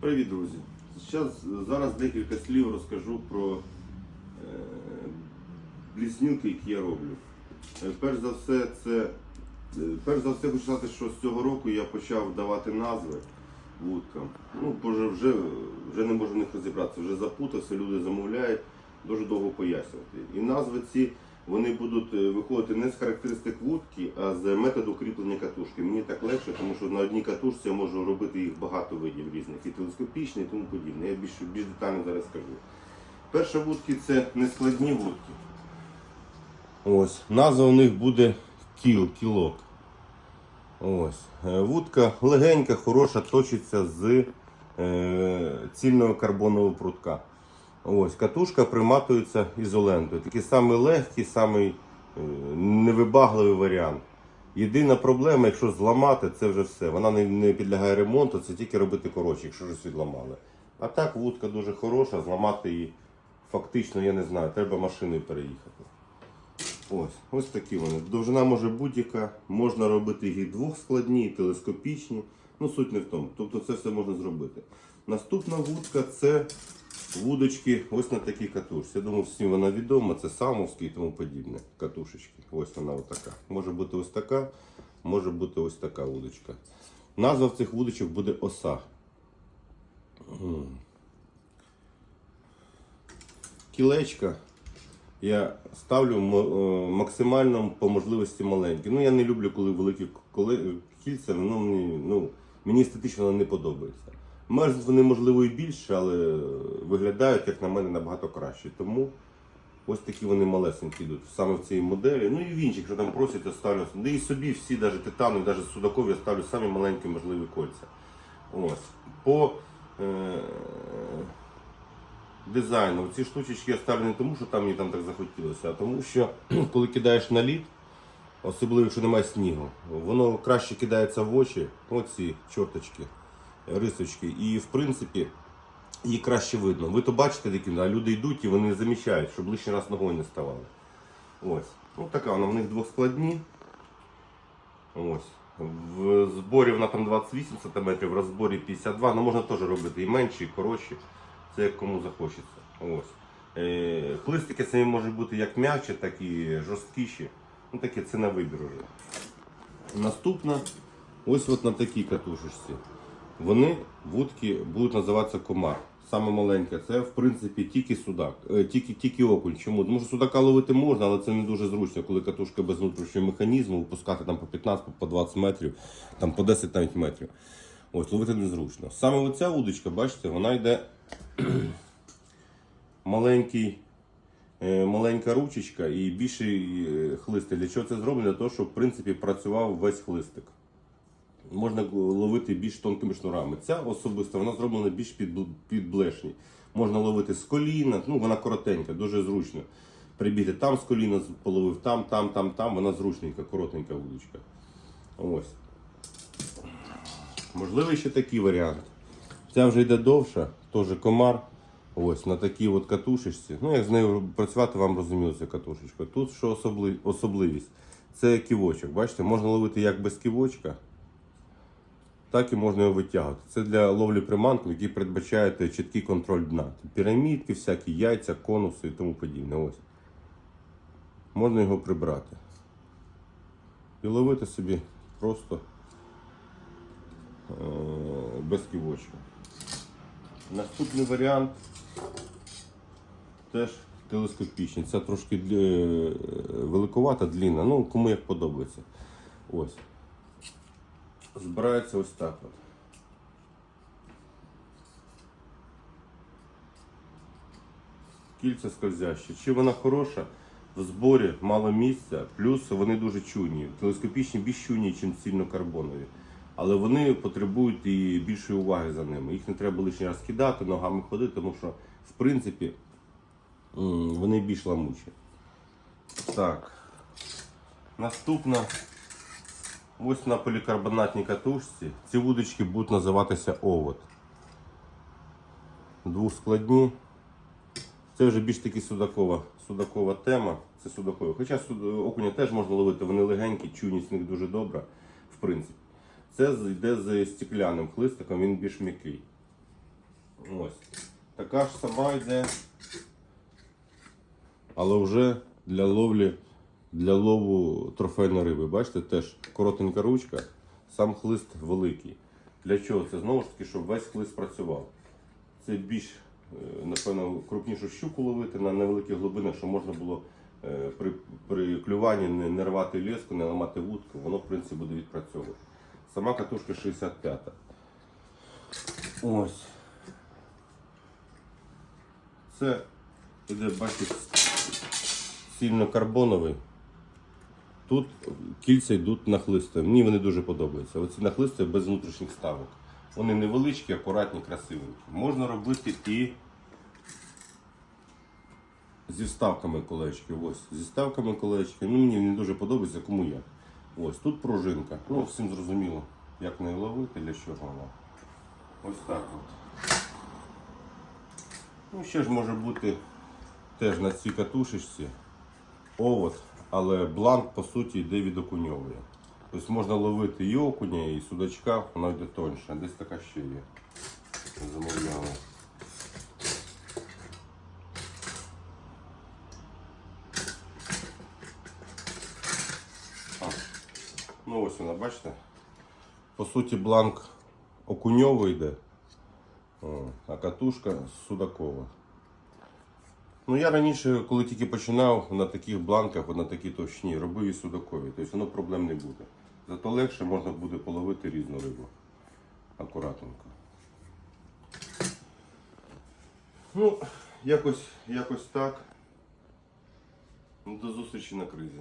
Привіт, друзі! Зараз, зараз декілька слів розкажу про е, близнюки, які я роблю. Е, перш за все, це е, перш за все хочу сказати, що з цього року я почав давати назви вудкам. Ну, боже, вже, вже не можу в них розібратися, вже запутався, люди замовляють, дуже довго пояснювати. І назви ці вони будуть е, виходити не з характеристик вудки, а з методу кріплення катушки. Мені так легше, тому що на одній катушці я можу робити їх багато видів різних, і телескопічні, і тому подібне. Я більш, більш детально зараз скажу. Перша вудки це нескладні вудки. Ось, назва у них буде кіл, кілок. Ось. Е, Вудка легенька, хороша, точиться з е, цільного карбонового прутка. Ось, катушка приматується ізолентою. Такий самий легкий, самий е, невибагливий варіант. Єдина проблема, якщо зламати, це вже все. Вона не, не підлягає ремонту, це тільки робити коротше, якщо щось відламали. А так вудка дуже хороша, зламати її фактично, я не знаю, треба машиною переїхати. Ось, ось такі вони. Довжина може будь-яка, можна робити їх двохскладні, телескопічні. Ну, суть не в тому. Тобто це все можна зробити. Наступна вудка це вудочки ось на такій катушці. Я думаю, всім вона відома, це самовські і тому подібне. Катушечки. Ось вона отака. Може бути ось така, може бути ось така вудочка. Назва в цих вудочок буде оса. Кілечка я ставлю е, максимально по можливості маленькі. Ну я не люблю, коли великі кільця, ну, мені, ну, мені естетично не подобається. Може, вони можливо і більше, але виглядають, як на мене, набагато краще. Тому ось такі вони малесенькі йдуть саме в цій моделі. Ну і в інших, якщо там просять, я ставлю. Да і собі всі, навіть титанові, навіть судакові, я ставлю самі маленькі можливі кольця. Ось. По е- дизайну. Ці штучечки я ставлю не тому, що там мені там так захотілося, а тому що коли кидаєш на лід, особливо якщо немає снігу, воно краще кидається в очі, оці чорточки, рисочки, і в принципі її краще видно. Ви то бачите такі, а люди йдуть і вони замічають, щоб лишній раз ногою не ставали. Ось. Ну така вона в них двоскладні. Ось. В зборі вона там 28 см, в розборі 52 Ну можна теж робити і менші, і коротші. Це як кому захочеться. Ось. Е, хлистики самі можуть бути як м'ячі, так і жорсткіші. Ну таке це на вибір уже. Наступна, ось от на такій катушечці. Вони, вудки, будуть називатися комар. Саме маленьке, це в принципі тільки судак, е, тільки, тільки окунь. Чому? Тому що судака ловити можна, але це не дуже зручно, коли катушка без внутрішнього механізму, випускати там по 15, по 20 метрів, там по 10 навіть метрів. Ось, ловити незручно. Саме оця удочка, бачите, вона йде маленький, е, маленька ручечка і більший е, хлистик. Для чого це зроблено? Для того, щоб в принципі працював весь хлистик. Можна ловити більш тонкими шнурами. Ця особисто вона зроблена більш під. Можна ловити з коліна, ну вона коротенька, дуже зручно. Прибігти там з коліна, половив там, там, там, там. Вона зручненька, коротенька вудочка. Ось. Можливо, ще такий варіант. Ця вже йде довша, теж комар. Ось на такій от катушечці. Ну, як з нею працювати, вам розуміло, ця катушечка. Тут що особливість? Це ківочок. Бачите, можна ловити як без ківочка, так і можна його витягувати. Це для ловлі приманки, які передбачають чіткий контроль дна. Пірамідки, всякі яйця, конуси і тому подібне. Ось. Можна його прибрати. І ловити собі просто е, без ківочка. Наступний варіант теж телескопічний. Це трошки е, великовата, длінна. Ну, кому як подобається. Ось. Збирається ось так от. Кільця скользящі. Чи вона хороша? В зборі мало місця, плюс вони дуже чуйні. Телескопічні більш чуйні, ніж цільнокарбонові. Але вони потребують і більшої уваги за ними. Їх не треба лишній раз кидати, ногами ходити, тому що, в принципі, вони більш ламучі. Так. Наступна. Ось на полікарбонатній катушці. Ці вудочки будуть називатися овод. Двоскладні. Це вже більш таки судакова, судакова тема. Це судакова. Хоча суд- окуня теж можна ловити, вони легенькі, чуйність в них дуже добра, в принципі. Це йде з стеклянним хлистиком, він більш м'який. Ось. Така ж сама йде. Але вже для ловлі, для лову трофейної риби. Бачите, теж коротенька ручка, сам хлист великий. Для чого? Це знову ж таки, щоб весь хлист працював. Це більш, е, напевно, крупнішу щуку ловити на невеликих глибинах, щоб можна було е, при, при клюванні не, не рвати леску, не ламати вудку, воно в принципі буде відпрацьовувати. Сама катушка 65. Ось. Це іде, бачите, сильно карбоновий. Тут кільця йдуть нахлисти. Мені вони дуже подобаються. Оці нахлисти без внутрішніх ставок. Вони невеличкі, акуратні, красивенькі. Можна робити і зі вставками колечки. Ось, зі вставками колечки. Ну, мені не дуже подобається, кому як. Ось тут пружинка. Ну, всім зрозуміло, як нею ловити, для чого вона. Ось так от. Ну, ще ж може бути теж на цій катушечці овод, але бланк по суті йде від окуньової. Тобто можна ловити і окуня, і судачка, вона йде тоньше. Десь така ще є. Замовляли. Ну ось вона, бачите? По суті, бланк окуньовий йде, а катушка судакова. Ну я раніше, коли тільки починав на таких бланках, на такій товщині, робив і судакові. Тобто воно проблем не буде. Зато легше можна буде половити різну рибу. Акуратненько. Ну, якось, якось так. Ну, До зустрічі на кризі.